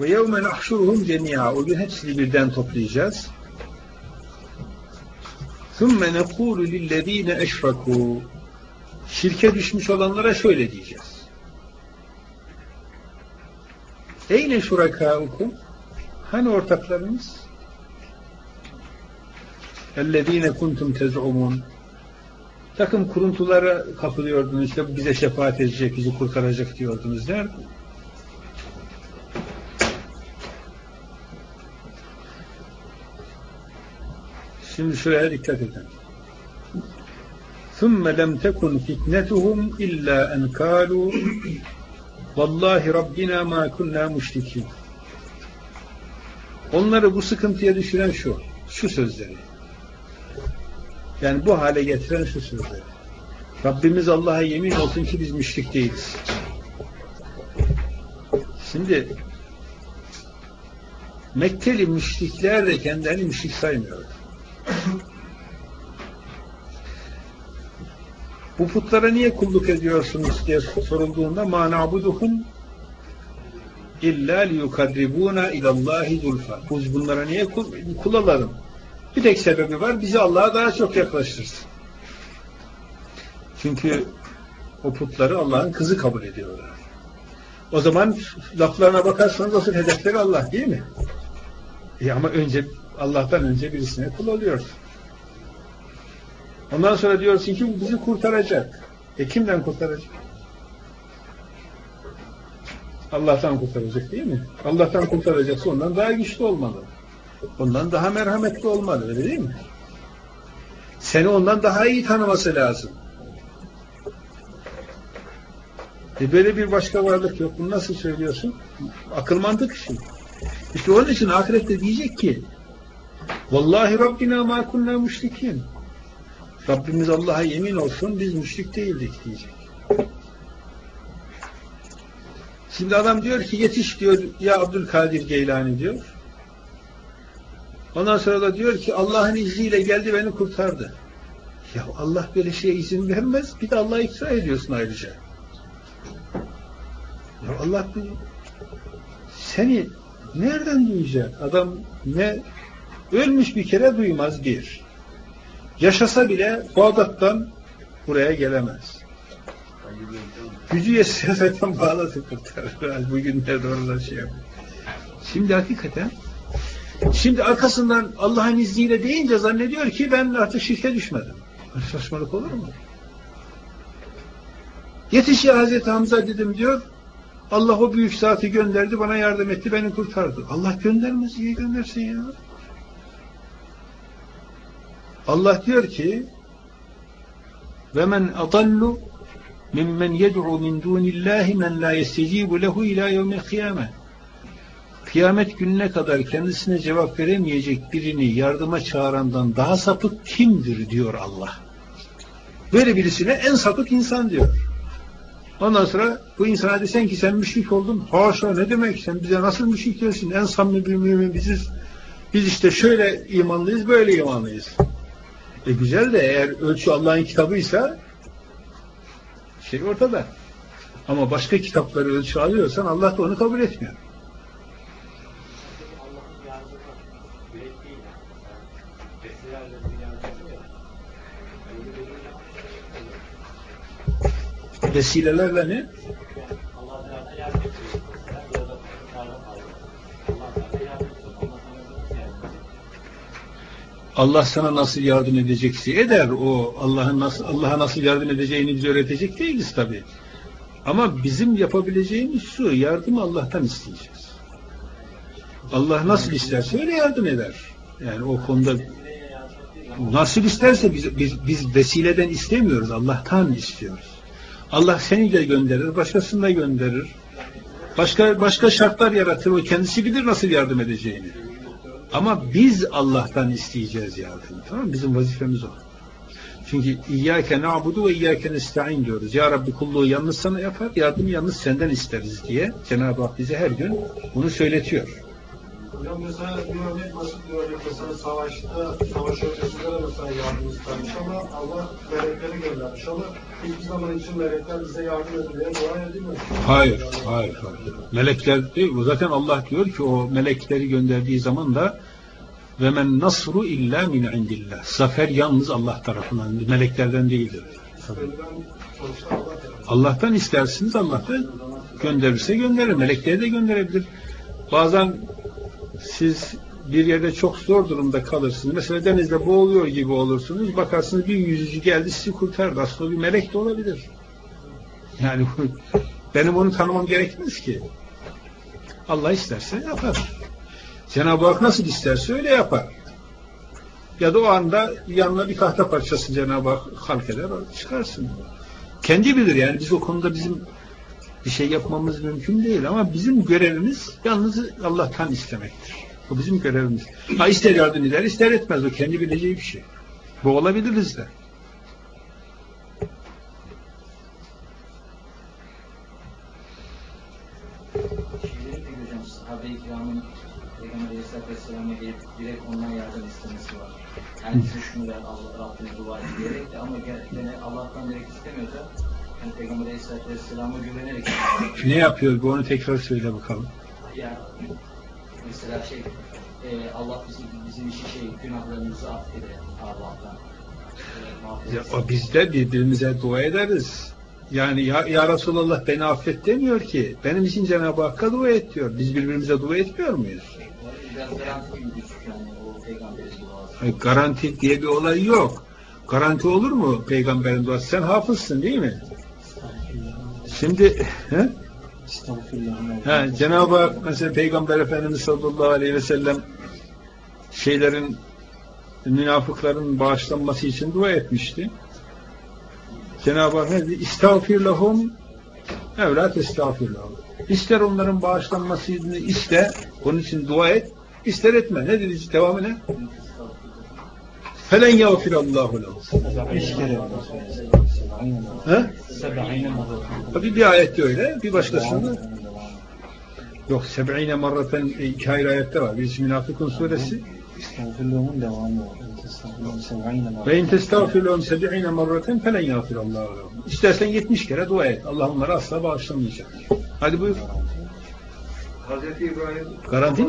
Ve yevme nahşuruhum cemi'a. O gün hepsini birden toplayacağız. ثُمَّ نَقُولُ لِلَّذ۪ينَ اَشْرَكُوا Şirke düşmüş olanlara şöyle diyeceğiz. Eyne şurakâukum? Hani ortaklarınız? اَلَّذ۪ينَ kuntum تَزْعُمُونَ Takım kuruntulara kapılıyordunuz. İşte bize şefaat edecek, bizi kurtaracak diyordunuz. Nerede? Şimdi şuraya dikkat edin. ثُمَّ لَمْ تَكُنْ فِتْنَتُهُمْ إِلَّا أَنْ قَالُوا وَاللّٰهِ رَبِّنَا مَا كُنَّا مُشْرِكِينَ Onları bu sıkıntıya düşüren şu, şu sözleri. Yani bu hale getiren şu sözleri. Rabbimiz Allah'a yemin olsun ki biz müşrik değiliz. Şimdi Mekkeli müşrikler de kendilerini müşrik saymıyorlar. Bu putlara niye kulluk ediyorsunuz diye sorulduğunda ma na'buduhum illa liyukarribuna ilallahi zulfa. Biz bunlara niye kul, kul alalım? Bir tek sebebi var. Bizi Allah'a daha çok yaklaştırsın. Çünkü o putları Allah'ın kızı kabul ediyorlar. O zaman laflarına bakarsanız asıl hedefleri Allah değil mi? E ama önce Allah'tan önce birisine kul oluyorsun. Ondan sonra diyorsun ki bizi kurtaracak. E kimden kurtaracak? Allah'tan kurtaracak değil mi? Allah'tan kurtaracaksa ondan daha güçlü olmalı. Ondan daha merhametli olmalı öyle değil mi? Seni ondan daha iyi tanıması lazım. E böyle bir başka varlık yok. Bunu nasıl söylüyorsun? Akıl mantık işi. İşte onun için ahirette diyecek ki Vallahi Rabbina ma kunna müşrikin. Rabbimiz Allah'a yemin olsun biz müşrik değildik diyecek. Şimdi adam diyor ki yetiş diyor ya Abdülkadir Geylani diyor. Ondan sonra da diyor ki Allah'ın izniyle geldi beni kurtardı. Ya Allah böyle şeye izin vermez. Bir de Allah'a iftira ediyorsun ayrıca. Ya Allah seni nereden duyacak? Adam ne ölmüş bir kere duymaz bir. Yaşasa bile Bağdat'tan buraya gelemez. Gücü yetiştirmekten bağlasın kurtarır. Bugünlerde oradan şey. Şimdi hakikaten şimdi arkasından Allah'ın izniyle deyince zannediyor ki ben artık şirke düşmedim. Saçmalık olur mu? Yetiş ya Hazreti Hamza dedim diyor. Allah o büyük saati gönderdi, bana yardım etti, beni kurtardı. Allah göndermez, iyi göndersin ya. Allah diyor ki ve men adallu mimmen yed'u min dunillahi men la yestecibu lehu ila yevmil kıyame kıyamet gününe kadar kendisine cevap veremeyecek birini yardıma çağırandan daha sapık kimdir diyor Allah. Böyle birisine en sapık insan diyor. Ondan sonra bu insana desen ki sen müşrik oldun. Haşa ne demek sen bize nasıl müşrik diyorsun? En samimi bir mümin biziz. Biz işte şöyle imanlıyız böyle imanlıyız. E güzel de eğer ölçü Allah'ın kitabıysa şey ortada. Ama başka kitapları ölçü alıyorsan Allah da onu kabul etmiyor. Vesilelerle ne? Allah sana nasıl yardım edecekse eder. O Allah'ın nasıl Allah'a nasıl yardım edeceğini bize öğretecek değiliz tabi. Ama bizim yapabileceğimiz şu, yardım Allah'tan isteyeceğiz. Allah nasıl isterse öyle yardım eder. Yani o konuda nasıl isterse biz, biz, biz vesileden istemiyoruz, Allah'tan istiyoruz. Allah seni de gönderir, başkasını da gönderir. Başka başka şartlar yaratır, o kendisi bilir nasıl yardım edeceğini. Ama biz Allah'tan isteyeceğiz yardım. Tamam? Bizim vazifemiz o. Çünkü İyyâke na'budu ve İyyâke nesta'in diyoruz. Ya Rabbi kulluğu yalnız sana yapar, yardım yalnız senden isteriz diye Cenab-ı Hak bize her gün bunu söyletiyor. Hocam mesela bir örnek basit bir örnek mesela savaşta, savaş ötesinde de mesela yardım istermiş ama Allah melekleri göndermiş ama hiçbir zaman için melekler bize yardım diye dua edilmiyor. Hayır, hayır, hayır. Melekler değil, zaten Allah diyor ki o melekleri gönderdiği zaman da ve men nasru illa min indillah. Zafer yalnız Allah tarafından, meleklerden değildir. Allah'tan istersiniz, Allah da gönderirse gönderir. Melekleri de gönderebilir. Bazen siz bir yerde çok zor durumda kalırsınız. Mesela denizde boğuluyor gibi olursunuz. Bakarsınız bir yüzücü geldi sizi kurtardı. Aslında bir melek de olabilir. Yani benim onu tanımam gerekmez ki. Allah isterse yapar. Cenab-ı Hak nasıl isterse öyle yapar. Ya da o anda yanına bir tahta parçası Cenab-ı Hak halk eder, çıkarsın. Kendi bilir yani biz o konuda bizim bir şey yapmamız mümkün değil ama bizim görevimiz yalnız Allah'tan istemektir. O bizim görevimiz. Ha ister yardım eder, ister etmez. O kendi bileceği bir şey. Bu olabiliriz de. Şeyleri peki hocam sahabe-i kiramın Peygamber Aleyhisselatü Vesselam'a gelip direkt ondan yardım istemesi var. Yani bize şunu ver Allah Rabbine dua et diyerek de ama gel- gene Allah'tan direkt istemiyorsa yani Peygamber Aleyhisselatü Vesselam'a güvenerek Ne yapıyor? Bu onu tekrar söyle bakalım. yani mesela şey e, Allah bizim, bizim işi şey günahlarımızı affeder Allah'tan. E, Ya, o biz de birbirimize dua ederiz. Yani ya, ya Resulallah beni affet demiyor ki. Benim için Cenab-ı Hakk'a dua et diyor. Biz birbirimize dua etmiyor muyuz? Biraz garanti gibi yani o peygamberin duası. Hayır, garanti diye bir olay yok. Garanti olur mu peygamberin duası? Sen hafızsın değil mi? Şimdi he? Ha, Cenab-ı Hak mesela Peygamber Efendimiz sallallahu aleyhi ve sellem şeylerin münafıkların bağışlanması için dua etmişti. Cenab-ı Hak ne dedi? İstağfir lahum evlat estağfir lahum. İster onların bağışlanmasını iste, onun için dua et, ister etme. Ne dedi devamı ne? Felen yağfirallahu lahum. Üç kere Ha? Seb'ine Tabii bir ayette öyle, bir başkasında yok. Seb'ine marraten iki ayrı ayette var. Birisi Münafıkun suresi. Estağfirullah devamı Ve in testağfir lehum seb'ine marraten felen yağfirallahu lahum. İstersen 70 kere dua et. Allah onları asla bağışlamayacak. Hadi buyur. Hazreti İbrahim, Garanti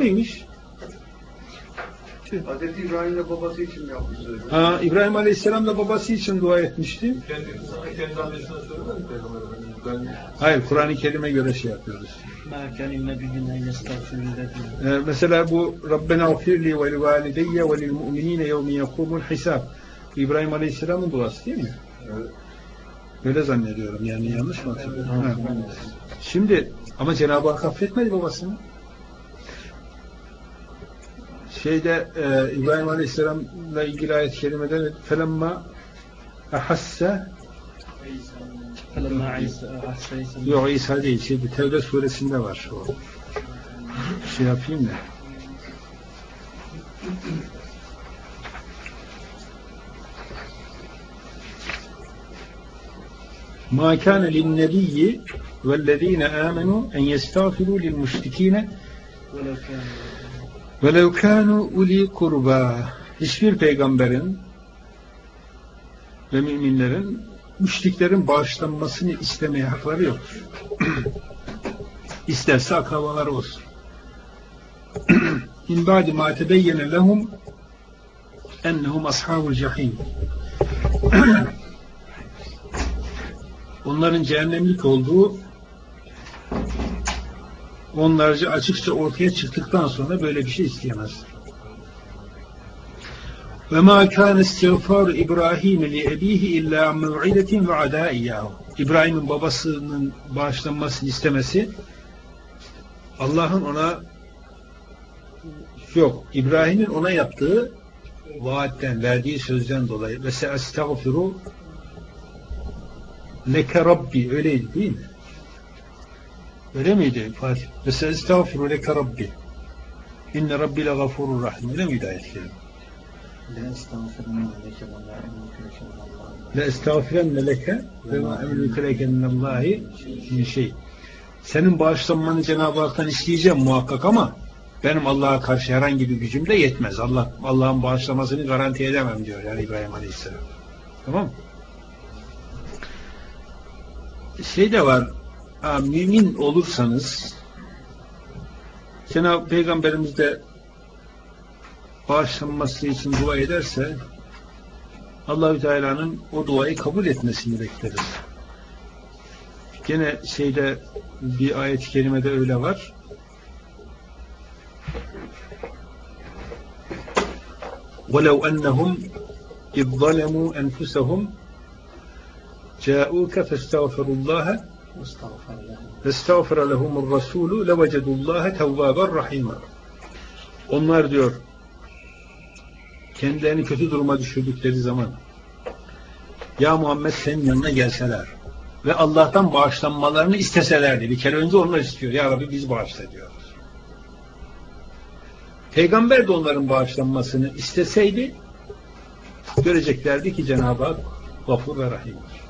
miymiş? Hazreti İbrahim'le babası için sözü? Ha, İbrahim Aleyhisselam da babası için dua etmişti. Kendi, sana kendi annesine söylemedi mi Hayır, Kur'an-ı Kerim'e göre şey yapıyoruz. Ee, mesela bu Rabbena gfirli ve li valideyye ve lil mu'minine yevmi yekumul hisab. İbrahim Aleyhisselam'ın duası değil mi? Evet. Öyle zannediyorum yani yanlış mı hatırlıyorum? Ha. Şimdi ama Cenab-ı Hak affetmedi babasını şeyde e, İbrahim Aleyhisselam'la ilgili ayet-i kerimede felemma ahasse Yok İsa değil. Şeyde, Tevbe suresinde var o. Şey yapayım da. Ma kana lin nebiyyi vellezine amenu en yestağfiru lil müşrikine وَلَوْ كَانُوا اُلِي kurba. Hiçbir peygamberin ve müminlerin müşriklerin bağışlanmasını istemeye hakları yoktur. İsterse akrabaları olsun. İn ba'di ma tebeyyene lehum ennehum ashabul cehim. Onların cehennemlik olduğu onlarca açıkça ortaya çıktıktan sonra böyle bir şey isteyemez. Ve ma kana istiğfar İbrahim li ebihi illa mev'idetin ve adaiyahu. İbrahim'in babasının bağışlanmasını istemesi Allah'ın ona yok İbrahim'in ona yaptığı vaatten verdiği sözden dolayı ve se estağfiru leke rabbi öyleydi değil mi? Öyle miydi Fatih? Ve se estağfiru leke rabbi inne rabbi le gafurur rahim öyle miydi ayet kerime? La estağfirenne leke ve ma emliku leke minallahi min şey. Senin bağışlanmanı Cenab-ı Hak'tan isteyeceğim muhakkak ama benim Allah'a karşı herhangi bir gücüm de yetmez. Allah Allah'ın bağışlamasını garanti edemem diyor yani İbrahim Aleyhisselam. Tamam mı? Şey de var, mümin olursanız Cenab-ı Peygamberimiz de bağışlanması için dua ederse Allahü Teala'nın o duayı kabul etmesini bekleriz. Gene şeyde bir ayet-i kerimede öyle var. وَلَوْ أَنَّهُمْ اِذْ ظَلَمُوا أَنْفُسَهُمْ جاءوك فاستغفروا الله Estağfir lehumur rasulü levecedullâhe tevvâben rahîmâ. Onlar diyor kendilerini kötü duruma düşürdükleri zaman ya Muhammed senin yanına gelseler ve Allah'tan bağışlanmalarını isteselerdi. Bir kere önce onlar istiyor. Ya Rabbi biz bağışla diyoruz. Peygamber de onların bağışlanmasını isteseydi göreceklerdi ki Cenab-ı Hak gafur ve rahimdir.